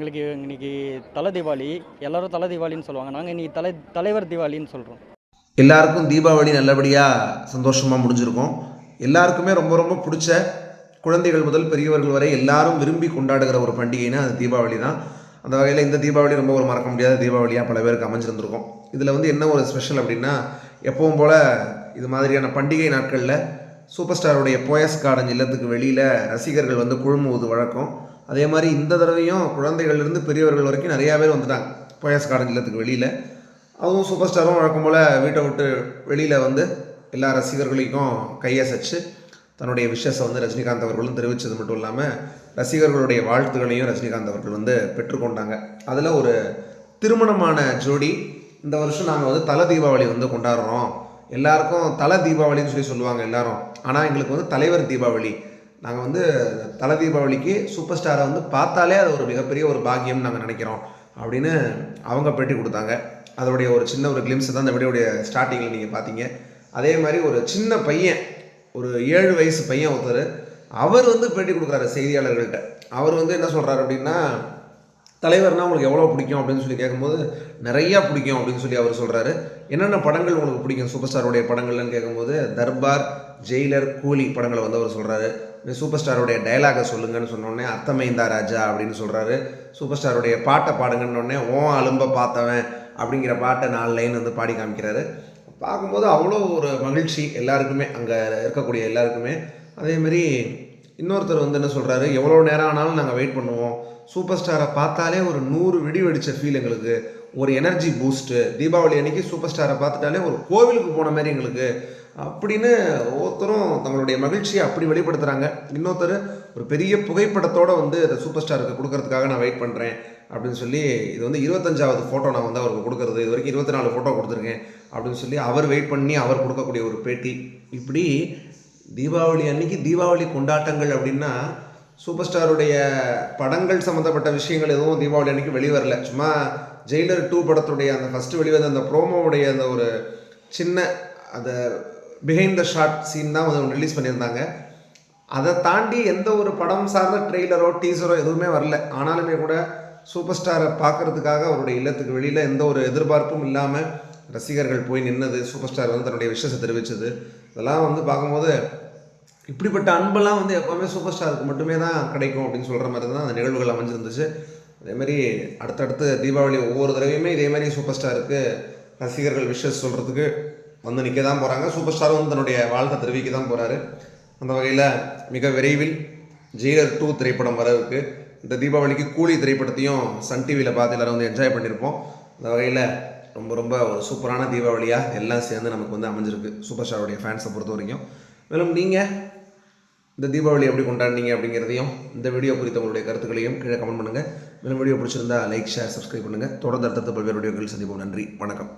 எங்களுக்கு இன்னைக்கு தலை தீபாவளி எல்லாரும் தலை தீபாவளின்னு சொல்லுவாங்க. நாங்கள் இன்னைக்கு தலை தலைவர் தீபாவளின்னு சொல்கிறோம் எல்லாருக்கும் தீபாவளி நல்லபடியாக சந்தோஷமாக முடிஞ்சிருக்கும். எல்லாருக்குமே ரொம்ப ரொம்ப பிடிச்ச குழந்தைகள் முதல் பெரியவர்கள் வரை எல்லாரும் விரும்பி கொண்டாடுகிற ஒரு பண்டிகைனா அது தீபாவளி தான். அந்த வகையில் இந்த தீபாவளி ரொம்ப ஒரு மறக்க முடியாத தீபாவளியாக பல பேருக்கு அமைஞ்சிருந்திருக்கும். இதில் வந்து என்ன ஒரு ஸ்பெஷல் அப்படின்னா எப்பவும் போல் இது மாதிரியான பண்டிகை நாட்களில் சூப்பர் ஸ்டாருடைய போயஸ் கார்டன் இல்லத்துக்கு வெளியில் ரசிகர்கள் வந்து குழுமுவது வழக்கம். அதே மாதிரி இந்த தடவையும் குழந்தைகள்லேருந்து பெரியவர்கள் வரைக்கும் நிறையா பேர் வந்துட்டாங்க. போயஸ் கார்டன் இல்லத்துக்கு வெளியில். அதுவும் சூப்பர் ஸ்டாரும் வழக்கம் போல் வீட்டை விட்டு வெளியில் வந்து எல்லா ரசிகர்களுக்கும் கையசைச்சு தன்னுடைய விஷஸை வந்து ரஜினிகாந்த் அவர்களும் தெரிவித்தது மட்டும் இல்லாமல் ரசிகர்களுடைய வாழ்த்துக்களையும் ரஜினிகாந்த் அவர்கள் வந்து பெற்றுக்கொண்டாங்க அதில் ஒரு திருமணமான ஜோடி. இந்த வருஷம் நாங்கள் வந்து தலை தீபாவளி வந்து கொண்டாடுறோம். எல்லாருக்கும் தலை தீபாவளின்னு சொல்லி சொல்லுவாங்க எல்லாரும். ஆனால் எங்களுக்கு வந்து தலைவர் தீபாவளி. நாங்கள் வந்து தலை தீபாவளிக்கு சூப்பர் ஸ்டாரை வந்து பார்த்தாலே அது ஒரு மிகப்பெரிய ஒரு பாக்கியம்னு நாங்கள் நினைக்கிறோம். அப்படின்னு அவங்க பேட்டி கொடுத்தாங்க. அதோடைய ஒரு சின்ன ஒரு கிளிம்ஸ் தான் அந்த வீடியோடைய ஸ்டார்டிங்கில் நீங்கள் பார்த்தீங்க. அதே மாதிரி ஒரு சின்ன பையன் ஒரு ஏழு வயசு பையன் ஒருத்தர் அவர் வந்து பேட்டி கொடுக்குறாரு செய்தியாளர்கள்ட்ட. அவர் வந்து என்ன சொல்கிறாரு அப்படின்னா தலைவர்னால் உங்களுக்கு எவ்வளோ பிடிக்கும்? அப்படின்னு சொல்லி கேட்கும்போது நிறையா பிடிக்கும் அப்படின்னு சொல்லி அவர் சொல்கிறாரு என்னென்ன படங்கள் உங்களுக்கு பிடிக்கும்? சூப்பர் ஸ்டாருடைய படங்கள்னு கேட்கும்போது தர்பார் ஜெயிலர் கூலி படங்களை வந்து அவர் சொல்கிறாரு சூப்பர் ஸ்டாருடைய டைலாகை சொல்லுங்கன்னு சொன்னோடனே அத்தமைந்தா ராஜா அப்படின்னு சொல்கிறாரு சூப்பர் ஸ்டாருடைய பாட்டை பாடுங்கன்னொடனே ஓ அலும்ப பார்த்தவன் அப்படிங்கிற பாட்டை நாலு லைன் வந்து பாடி காமிக்கிறாரு. பார்க்கும்போது அவ்வளோ ஒரு மகிழ்ச்சி எல்லாருக்குமே அங்கே இருக்கக்கூடிய எல்லாருக்குமே. அதேமாரி இன்னொருத்தர் வந்து என்ன சொல்கிறாரு எவ்வளோ நேரம் ஆனாலும் நாங்கள் வெயிட் பண்ணுவோம். சூப்பர் ஸ்டாரை பார்த்தாலே ஒரு நூறு வெடி வெடித்த ஃபீல் எங்களுக்கு. ஒரு எனர்ஜி பூஸ்ட்டு தீபாவளி அன்னைக்கு சூப்பர் ஸ்டாரை பார்த்துட்டாலே ஒரு கோவிலுக்கு போன மாதிரி எங்களுக்கு. அப்படின்னு ஒவ்வொருத்தரும் தங்களுடைய மகிழ்ச்சியை அப்படி வெளிப்படுத்துகிறாங்க இன்னொருத்தர் ஒரு பெரிய புகைப்படத்தோடு வந்து அந்த சூப்பர் ஸ்டாருக்கு கொடுக்கறதுக்காக நான் வெயிட் பண்ணுறேன் அப்படின்னு சொல்லி இது வந்து இருபத்தஞ்சாவது ஃபோட்டோ நான் வந்து அவருக்கு கொடுக்குறது. இது வரைக்கும் இருபத்தி நாலு ஃபோட்டோ கொடுத்துருக்கேன் அப்படின்னு சொல்லி அவர் வெயிட் பண்ணி அவர் கொடுக்கக்கூடிய ஒரு பேட்டி. இப்படி தீபாவளி அன்னைக்கு தீபாவளி கொண்டாட்டங்கள் அப்படின்னா சூப்பர் ஸ்டாருடைய படங்கள் சம்மந்தப்பட்ட விஷயங்கள் எதுவும் தீபாவளி அன்னைக்கு வெளிவரல. சும்மா ஜெயிலர் டூ படத்துடைய அந்த ஃபஸ்ட்டு வெளிவந்த அந்த ப்ரோமோவுடைய அந்த ஒரு சின்ன அந்த பிஹைண்ட் த ஷார்ட் சீன் தான் வந்து ரிலீஸ் பண்ணியிருந்தாங்க. அதை தாண்டி எந்த ஒரு படம் சார்ந்த ட்ரெய்லரோ டீசரோ எதுவுமே வரல. ஆனாலுமே கூட சூப்பர் ஸ்டாரை பார்க்கறதுக்காக அவருடைய இல்லத்துக்கு வெளியில் எந்த ஒரு எதிர்பார்ப்பும் இல்லாமல் ரசிகர்கள் போய் நின்னது சூப்பர் ஸ்டார் வந்து தன்னுடைய விஷயத்தை தெரிவித்தது இதெல்லாம் வந்து பார்க்கும்போது இப்படிப்பட்ட அன்பெல்லாம் வந்து எப்போவுமே சூப்பர் ஸ்டாருக்கு மட்டுமே தான் கிடைக்கும் அப்படின்னு சொல்கிற மாதிரி தான் அந்த நிகழ்வுகள் அமைஞ்சிருந்துச்சு. அதேமாதிரி அடுத்தடுத்து தீபாவளி ஒவ்வொரு தடவையுமே இதே மாதிரி சூப்பர் ஸ்டாருக்கு ரசிகர்கள் விஷஸ் சொல்கிறதுக்கு வந்து நிற்க தான் போகிறாங்க சூப்பர் ஸ்டாரும் வந்து தன்னுடைய வாழ்த்தை தெரிவிக்க தான் போகிறாரு அந்த வகையில் மிக விரைவில் ஜெயிலர் டூ திரைப்படம் வர இருக்குது இந்த தீபாவளிக்கு கூலி திரைப்படத்தையும் சன் டிவியில் பார்த்து எல்லாரும் வந்து என்ஜாய் பண்ணியிருப்போம் அந்த வகையில் ரொம்ப ரொம்ப ஒரு சூப்பரான தீபாவளியாக எல்லாம் சேர்ந்து நமக்கு வந்து அமைஞ்சிருக்கு. சூப்பர் ஸ்டாருடைய ஃபேன்ஸை பொறுத்த வரைக்கும். மேலும் நீங்கள் இந்த தீபாவளி எப்படி கொண்டாடினீங்க அப்படிங்கிறதையும் இந்த வீடியோ குறித்த உங்களுடைய கருத்துக்களையும் கீழே கமெண்ட் பண்ணுங்கள் மேலும் வீடியோ பிடிச்சிருந்தா லைக் ஷேர் சப்ஸ்கிரைப் பண்ணுங்கள் தொடர்ந்து அடுத்தடுத்த பல்வேறு வீடியோக்கள் சந்திப்போம். நன்றி. வணக்கம்.